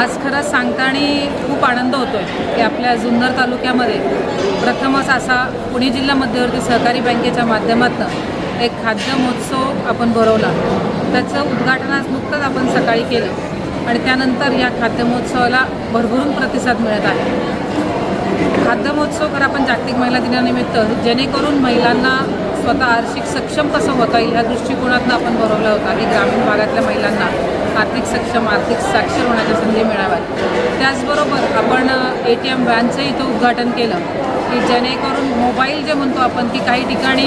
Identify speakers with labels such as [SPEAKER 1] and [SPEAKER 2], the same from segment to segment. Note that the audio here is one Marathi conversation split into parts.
[SPEAKER 1] आज खरंच सांगताना खूप आनंद होतो आहे की आपल्या जुन्नर तालुक्यामध्ये प्रथमच असा पुणे जिल्हा मध्यवर्ती सहकारी बँकेच्या माध्यमातून एक खाद्य महोत्सव आपण भरवला. त्याचं उद्घाटन आज नुकतंच आपण सकाळी केलं आणि त्यानंतर या खाद्य महोत्सवाला भरभरून प्रतिसाद मिळत आहे. खाद्य महोत्सव खरं आपण जागतिक महिला दिनानिमित्त जेणेकरून महिलांना स्वतः आर्थिक सक्षम कसं होता येईल ह्या दृष्टिकोनातून आपण भरवला होता. की ग्रामीण भागातल्या महिलांना आर्थिक सक्षम आर्थिक साक्षर होण्याच्या संधी मिळाव्यात. त्याचबरोबर आपण ए टी एम व्हॅनचं इथं उद्घाटन केलं की जेणेकरून मोबाईल जे म्हणतो आपण की काही ठिकाणी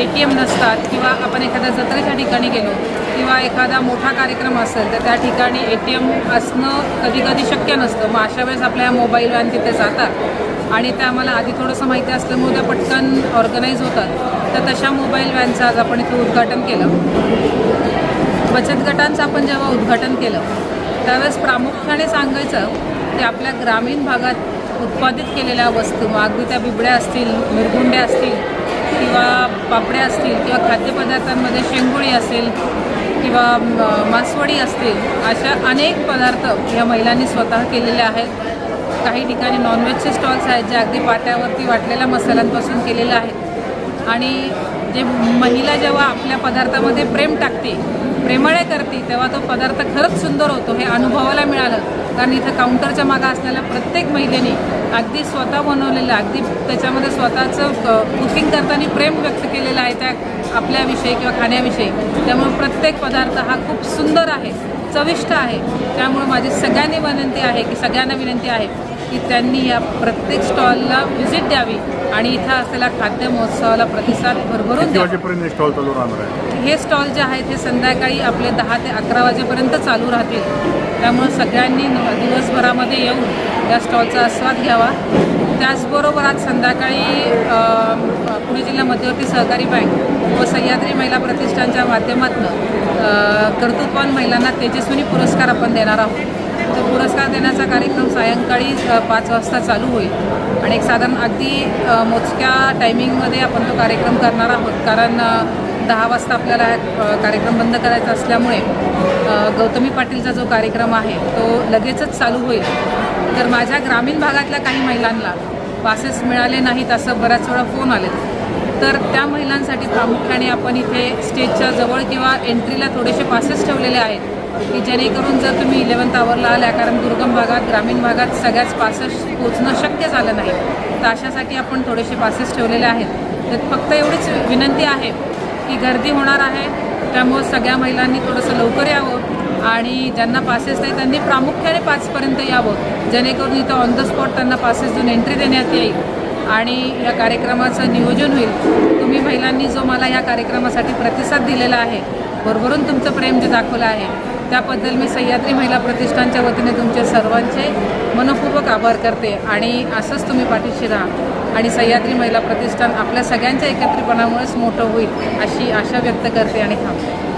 [SPEAKER 1] ए टी एम नसतात किंवा आपण एखाद्या जत्रेच्या ठिकाणी गेलो किंवा एखादा मोठा कार्यक्रम असेल तर त्या ठिकाणी ए टी एम असणं कधी कधी शक्य नसतं. मग अशा वेळेस आपल्या मोबाईल व्हॅन तिथे जातात. आणि त्या आम्हाला आधी थोडंसं माहिती असल्यामुळे त्या पटकन ऑर्गनाईज होतात. तर तशा मोबाईल व्हॅनचं आज आपण इथं उद्घाटन केलं. बचत गटांचं आपण जेव्हा उद्घाटन केलं त्यावेळेस प्रामुख्याने सांगायचं की आपल्या ग्रामीण भागात उत्पादित केलेल्या वस्तू मग अगदी त्या बिबड्या असतील मिरगुंड्या असतील किंवा पापड्या असतील किंवा खाद्यपदार्थांमध्ये शेंगुळी असेल किंवा मासवडी असतील अशा अनेक पदार्थ या महिलांनी स्वतः केलेले आहेत. काही ठिकाणी नॉनव्हेजचे स्टॉल्स आहेत जे अगदी पाट्यावरती वाटलेल्या मसाल्यांपासून केलेले आहेत. आणि जे महिला जेव्हा आपल्या पदार्थामध्ये प्रेम टाकते प्रेमळे करते तेव्हा तो पदार्थ खरंच सुंदर होतो हे अनुभवाला मिळालं. कारण इथं काउंटरच्या मागं असलेल्या प्रत्येक महिलेने अगदी स्वतः बनवलेलं अगदी त्याच्यामध्ये स्वतःचं कुकिंग करताना प्रेम व्यक्त केलेलं आहे त्या आपल्याविषयी किंवा खाण्याविषयी. त्यामुळे प्रत्येक पदार्थ हा खूप सुंदर आहे चविष्ट आहे. त्यामुळे माझी सगळ्यांनी विनंती आहे की सगळ्यांना विनंती आहे की त्यांनी या प्रत्येक स्टॉलला व्हिजिट द्यावी आणि इथं असलेल्या खाद्य महोत्सवाला प्रतिसाद भरभरून
[SPEAKER 2] किती
[SPEAKER 1] द्यावा.
[SPEAKER 2] वाजेपर्यंत स्टॉल चालू राहणार आहे?
[SPEAKER 1] हे स्टॉल जे आहेत हे संध्याकाळी आपले दहा ते अकरा वाजेपर्यंत चालू राहतील. त्यामुळे सगळ्यांनी दिवसभरामध्ये येऊन या स्टॉलचा आस्वाद घ्यावा. त्याचबरोबर आज संध्याकाळी पुणे जिल्हा मध्यवर्ती सहकारी बँक व सह्याद्री महिला प्रतिष्ठानच्या माध्यमातून कर्तृत्वान महिलांना तेजस्विनी पुरस्कार आपण देणार आहोत. तो पुरस्कार देण्याचा कार्यक्रम सायंकाळी पाच वाजता चालू होईल आणि एक साधारण अगदी मोजक्या टायमिंगमध्ये आपण तो कार्यक्रम करणार आहोत. कारण दहा वाजता आपल्याला कार्यक्रम बंद करायचा असल्यामुळे गौतमी पाटीलचा जो कार्यक्रम आहे तो लगेचच चालू होईल. तर माझ्या ग्रामीण भागातल्या काही महिलांना पासेस मिळाले नाहीत असं बऱ्याच वेळा फोन आले. तर त्या महिलांसाठी प्रामुख्याने आपण इथे स्टेजच्या जवळ किंवा एंट्रीला थोडेसे पासेस ठेवलेले आहेत की जेणेकरून जर तुम्ही इलेवन्थ आवरला आल्या कारण दुर्गम भागात ग्रामीण भागात सगळ्याच पासेस पोचणं शक्य झालं नाही तर अशासाठी आपण थोडेसे पासेस ठेवलेले आहेत. तर फक्त एवढीच विनंती आहे की गर्दी होणार आहे त्यामुळं सगळ्या महिलांनी थोडंसं लवकर यावं आणि ज्यांना पासेस नाही त्यांनी प्रामुख्याने पाचपर्यंत यावं. जेणेकरून इथं ऑन द स्पॉट त्यांना पासेस देऊन एंट्री देण्यात येईल आणि या कार्यक्रमाचं नियोजन होईल. तुम्ही महिलांनी जो मला या कार्यक्रमासाठी प्रतिसाद दिलेला आहे भरभरून तुमचं प्रेम जे दाखवलं आहे त्याबद्दल मी सह्याद्री महिला प्रतिष्ठानच्या वतीने तुमचे सर्वांचे मनपूर्वक आभार करते आणि असंच तुम्ही पाठीशी राहा. आणि सह्याद्री महिला प्रतिष्ठान आपल्या सगळ्यांच्या एकत्रितपणामुळेच मोठं होईल अशी आशा व्यक्त करते आणि थांबते.